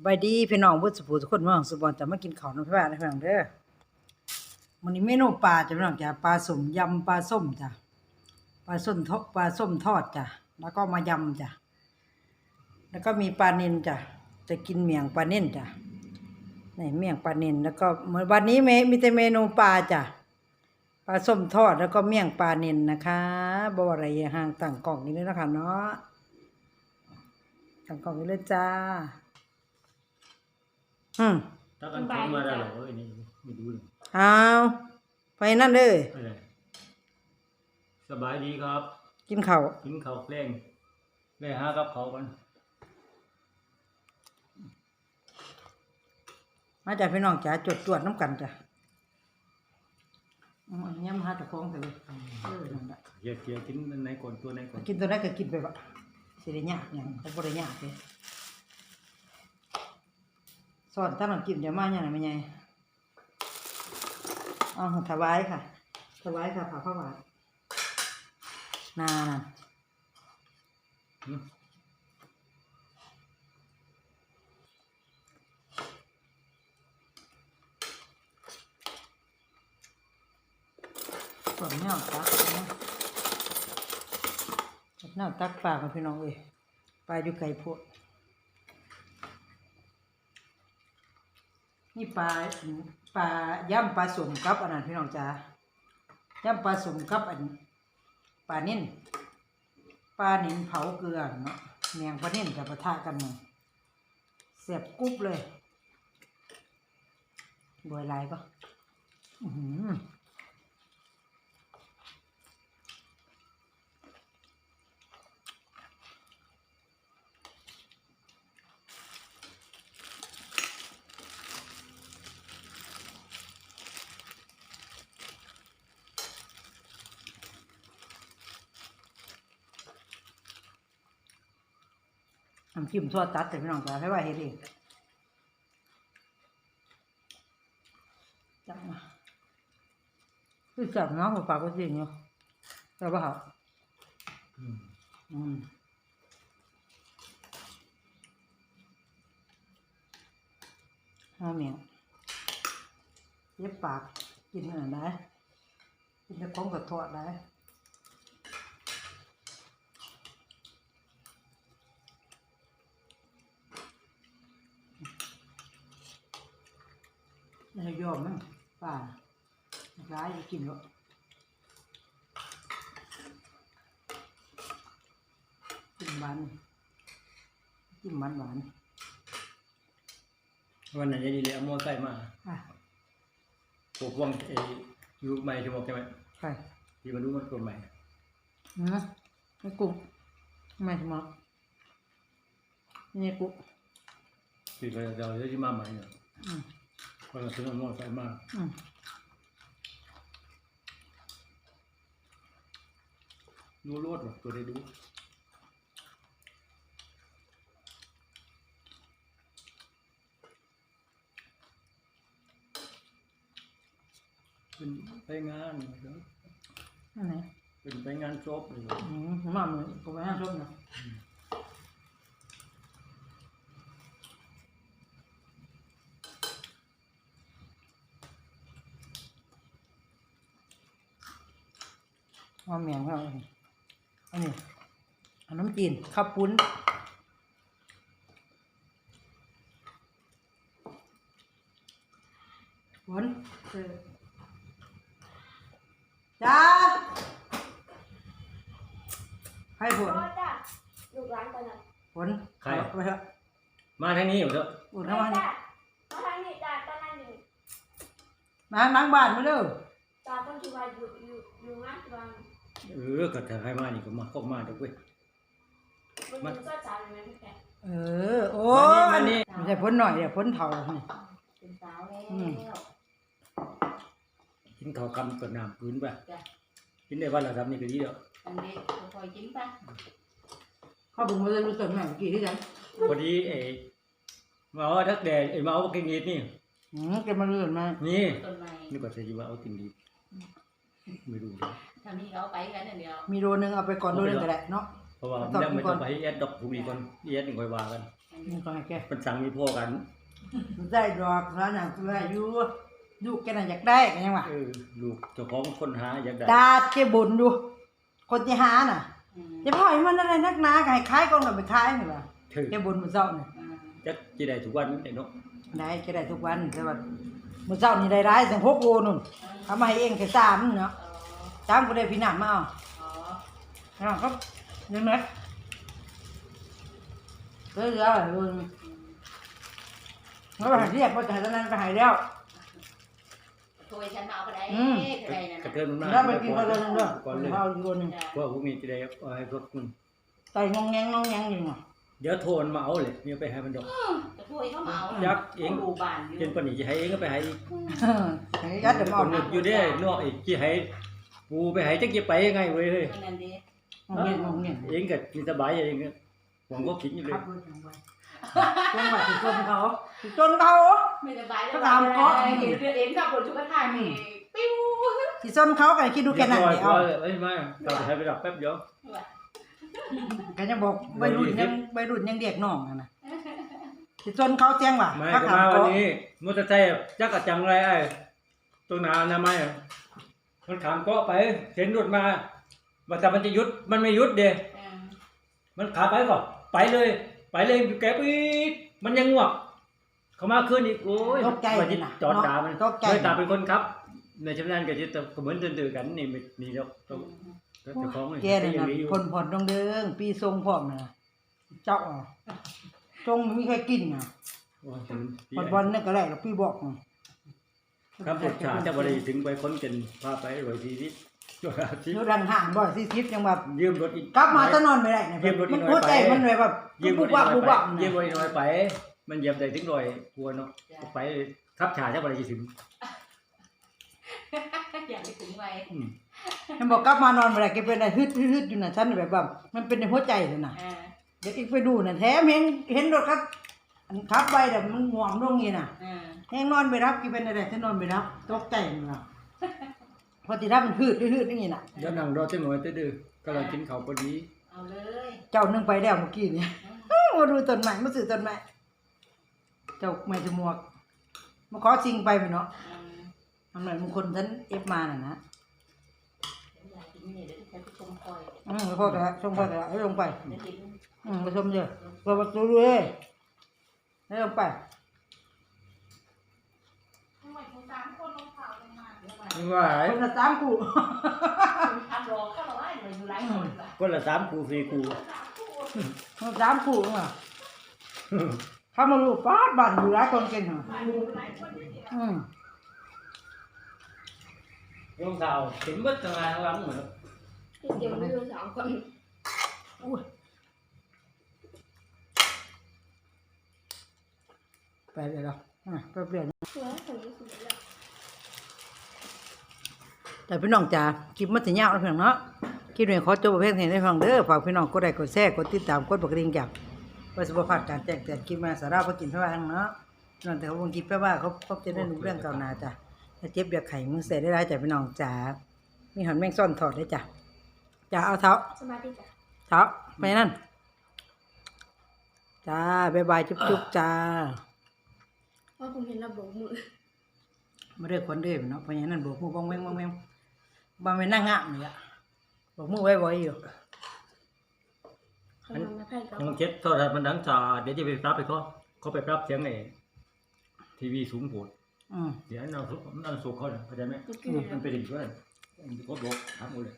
สบายดีพี่น้องผู้สุภูทุกคนเมืองสุบอนจะมากินข้าวน้ำพริกบ้านนะพี่น้องเด้อวันนี้เมนูปลาจ้ะพี่น้องจ้ะปลาสมยำปลาส้มจ้ะปลาส้มทอดปลาส้มทอดจ้ะแล้วก็มายำจ้ะแล้วก็มีปลาเนินจ้ะจะกินเมี่ยงปลาเนินจ้ะนี่เมี่ยงปลาเนินแล้วก็วันนี้เมมีแต่เมนูปลาจ้ะปลาส้มทอดแล้วก็เมี่ยงปลาเนินนะคะบ่อะไรห่างต่างกล่องนี้เลยนะคะเนาะต่างกล่องนี้เลยจ้า อืมถ้ากันเข้ามาได้เหรอเอ้ยนี่ไม่ดูเลยเอาไปนั่นเลยอะไรสบายดีครับ กินข้าวกินข้าวแกล้งได้หากับเขาวกันมาจากพี่น้องจ๋าจดตรวจน้ำกันจ้ะอืมอันนี้มาหาตะคองแต่เลยเออนั่นแหละเกียร์เกียร์กินอันไหนก่อนตัวไหนก่อนกินตัวนั้นก็กินไปบะสิได้ยากหยังเขาบ่ได้ยากเลยส อนถ้าน้ำกินจะมาอย่างไรไม่ไงเอาถวายค่ะถวายค่ะผ่าพระบาทนานะส่วนเน่าตักนะเน่าตักปากับพี่น้องเอ้ยปลาอยู่ไกลโพ นี่ปลาปลาย่ำปลาสมกับอันนั้นพี่น้องจ๋าย่ำปลาสมกับอันปลานิ่นปลานิ่นเผาเกลือเนาะเมียงปลานิ่นกับปะทะกันเนาะเสียบกุ๊บเลยบวยลายก็อือหือ น้ำจิ้มทั่วตัดแต่พี่น้องจ๋าให้ว่าเฮ็ดเองจังมาคือจับน้องกับปากก็จริงเนาะแต่ว่าเขาอืมอืมห้าเมียงเย็บปากกินอะไรได้กินแต่ของกับทอดได้ ให้ยอมมั้งป่าร้ายจะกินหรอกกินหวานกินหวานหวานวันไหนจะดีเลยเอามอไซค์มาอะปกว่างไอ้ยูใหม่ที่บอกใช่ไหมใช่ที่มาดูมันตัวใหม่อืมไม่กุ๊กไม่สมองนี่กุ๊กที่เราเราจะที่มาใหม่เนี่ย อืมคนเราซื้อมอไซค์มาอืมดูรถหรอตัวได้ดูเป็นไปงานเนอะอันไหนเป็นไปงานจบเลยอืมมาเหมือนกูไปห้าส้มนะ ว่าเมียงเขาอันนี้อันนี้อันน้ำจีนข้าวปุ้นฝนเออจ้าให้ฝนพ่อจ้ะลูกร้านตอนนั้นฝนเอาไปเถอะมาทางนี้อยู่เถอะอุ่นเข้ามาจ้ะนี่มาทางนี้จ้ะตอนนั้นนี่มาล้างบ้านมาเร็วจ้ะคนที่ว่าอยู่อยู่อยู่งานที่ว่า เออก็ถ้าใครมานี่ก็มาก็มาเถอะเว้ยบนอยู่ก็จ่ายเลยพี่แกเออ โอ้มานี่ไม่ใช่พ้นหน่อยเดี๋ยวพ้นเท่านี่เป็นสาวแล้วอืมกินข้าวกำกับน้ำพื้นไปจ้ะกินได้วันละสามนี่ก็ดีแล้วอันนี้คอยกินปะเข้าบุงมาจะรู้ตัวแม่เมื่อกี้ที่ไหนพอดีไอ้มาเอาทักแดดไอ้มาเอากินดีนี่ อืมแกมาเรื่อยมานี่ต้นไม้นี่ก็จะอยู่ว่าเอากินดี ไม่รู้เลยทำนี้เราไปกันอันเดียวมีโลนึงเอาไปก่อนโลนึงก็ได้เนาะ เพราะว่าต้องยังไม่ก่ต้ออนงไปเอสดอกพรุ่งนี้ก่อนเอสหนึ่งค่อยว่ากันเอนี่ก็ให้แกมันสั่งมีพวกกันได้ดอกร้านน่ะตัวอยู่ลูกแกน่ะอยากได้กันยังวะเออลูกเจ้าของคนหาอยากได้ดาดแกบ่นอยู่คนที่หาน่ะอืมจะพ่อยมันอะไรนักหนาก็ให้ขายก่อนก็ไปขายนี่ว่ะถึงแกบ่นมื้อเช้านี่อืมจะจะได้ทุกวันไอ้เนาะได้แกได้ทุกวันแต่ว่า มื้อเช้านี่ได้หลายถึง6โลนู่นเอามาให้เองแค่3เนาะอ๋อตามก็ได้พี่น้ามาเอาอ๋อเอาครับยังไงเหลือเหลืออะไรลุงแล้วไปหาเรียกว่าจะหาตอนนั้นไปหาแล้วถ้วยฉันมาเอาไปได้อืมก็ได้นั่นกระน่ะเทินมันมาแล้วไปกินคนละนึงด้วยก่อนเลยเอาอีกคนหนึงจ้ะพวกพวกนี้จะได้เอาให้พวกคุณใส่งงแงงงงแงงอยู่เนาะ เดี๋ยวโทรมันมาเอาเลยเนี่ยไปให้มันดอก แต่ถ้วยเขามาเอายักษ์เอง ดูบานอยู่เย็นปานนี้จะให้เองก็ไปให้อีกอย่างนี้ยัดเดี๋ยวคมานนึกอยู่เด้นอกอีกที่ให้กูไปให้จักจะไปยังไงเว้ยเฮ้ยนั่นดิงงเงี้ยงงเงี้ยเองก็กินสบายเองก็หวังก็กินอยู่เลครัยบเลยจังไปจังหวะที่ต้นเขาที่ต้นเขาไม่สบายแล้วก็ตามเกาะเห็นเพื่อนเอ็มขับรถชุกกระทานนี่ปิ้วที่ต้นเขาก็คิดดูแค่นั้นเดีเดียยววเอ้ยมาเราไปให้ไปดับแป๊บเดียว ก็ยังบอกใบรุ่นยังใบรุ่นยังเด็กน้องอะนะที่ต้นเขาแจ้งว่าไม่เขาก็ถามมาวันเขานี้มอเตอร์ไซค์จักกะจังไรไอ้ตัวหนานะไม่มันขามเกาะไปเห็นรถมาว่าแต่มันจะหยุดมันไม่หยุดเด้เออมันขาไปก่อนไปเลย ไปเลยแกปีดมันยังงวก เขามาขึ้นอีกโอ้ยตกใจว่าเลจะยนะจอดตามมันตกใจเลยตามเป็นคนครับ ในชำนาญก็จะก็เหมือนตื่นๆกันนี่ไม่นี่ แล้วต้องเจ้าของนี่แกเนี่ยยังนะมีอยู่ ผ่อนผ่อนตรงเดิงปีทรงพร้อมนะเจ้าอะทรงไม่มีใครกินอะโอ้ยผมผ่อนบอลนี่ก็แรกแล้วพี่บอกอะครับปวดขาจะบริถึงไปค้นกันพาไปรอยทีนี้ช่วยอาชีพเดี๋ยวดังห่างบ่อยสิทิพยังแบบยืมรถอีก กลับมาจะนอนไม่ได้นะยืมรถอีมันกหน่อยหัวใจไป มันเลยแบบยืมรบุถบอีวับกบุบหน่วัอบยไปยืมรถนะอีกหน่อยไป มันเหยียบได้ถึงรอยกลัวเนาะไปขับฉาจะบริถึง อยากไปถึงไวอืม มันบอกกลับมานอนไม่ได้แกเป็นอะไรฮึดฮึดฮึดอยู่น่ะฉันแบบแบบมันเป็นในหัวใจเลยน่ะ อ่าเดี๋ยวอีกไปดูน่ะแถมเห็นเห็นรถครับอันขับไปแต่มันห่วงลงนี่น่ะ อ่าแห้งนอนไปรับกี่เป็นอะไรฉันนอนไปรับตกใจมันละพอที่รับมันฮึดฮึดฮึดอย่างนี้น่ะ เดี๋ยวนั่งรอจังหน่อยตื้อๆกำลังกินข้าวพอดีเอาเลยเจ้านึงไปแล้วเมื่อกี้เนี่ยมาดูต้นไม้มาซื้อต้นไม้เจ้าไม่จมวกมาขอจริงไปไหมเนาะอืม ทำไมบางคนฉันเอฟมาน่ะนะอยากกิ นนี่เดี๋ยวจะไปชมคอยอืมพ่อแต่ชมพ่อแต่ให้ลงไปจะกินอืมไปชมเยอะเปิดประตูเลยให้ลงไปทำไมคุณสามคนลงข่าวลงมาเดี๋ยวมามึงว่าไอ้คนละสามคู่ ทำรอเข้ามาว่าอยู่อยู่หลายคนว่ะคนละสามกูสี่กูคนละสามคู่อะเขามาลูกป้าดบ้านอยู่หลายคนเก่งอะอืมรองเท้าเห็นวัดทางหลังเหมื อนเดี๋ยวมีอยู่สองคนอุ้ยไปเลยเหรออะไปเปลี่ยนเพื่อคนที่สุดแล้วแต่พี่น้องจ๋าคลิปมันสิยาวแล้วเพียงเนาะคลิปนี้ขอจบไว้เพียงเท่านี้ให้ฟังเด้อฝากพี่น้องกดไลค์กดแชร์กดติดตามกดบักกระดิ่งจับไว้สิบ่พลาดการแจ้งเตือนคลิปมาสาระบ่กินเท่าไหร่เนาะนั่นแต่เขาบางคลิปแปลว่าเขาเขาจะได้รู้เรื่องเก่าหนาจ้ะถ้าเจ็บอยากไข่มึงเสียได้หลายจ้ะพี่น้องจ๋ามีหอนแมงซ่อนถอดได้จ้ะ จ้าเอาเท้าสมาธิจ้ะเท้าไปนั่น จ้าบ๊ายบายจุ๊บจุ๊บจ้าเพราะผมเห็นระบบมือมาเรียกคนเด้อเนาะเพราะงั้นโบกมือบ้องแวงบ้องแวงบ้องแวงนั่งงามเลยอะโบกมือไว้ไว้อยู่เขาทำมาไพ่กับน้องเจ็ดโทรศัพท์มันดังจ่าเดี๋ยวจะไปรับไปเขาเขาไปรับเสียงไอ้ทีวีสูงโผดอืม เดี๋ยวนั่งสุกนั่งสุกเขาเนี่ยเข้าใจไหมกินเลยมันเป็นอย่างนี้ก็ได้เขาบอกถามหมดเลย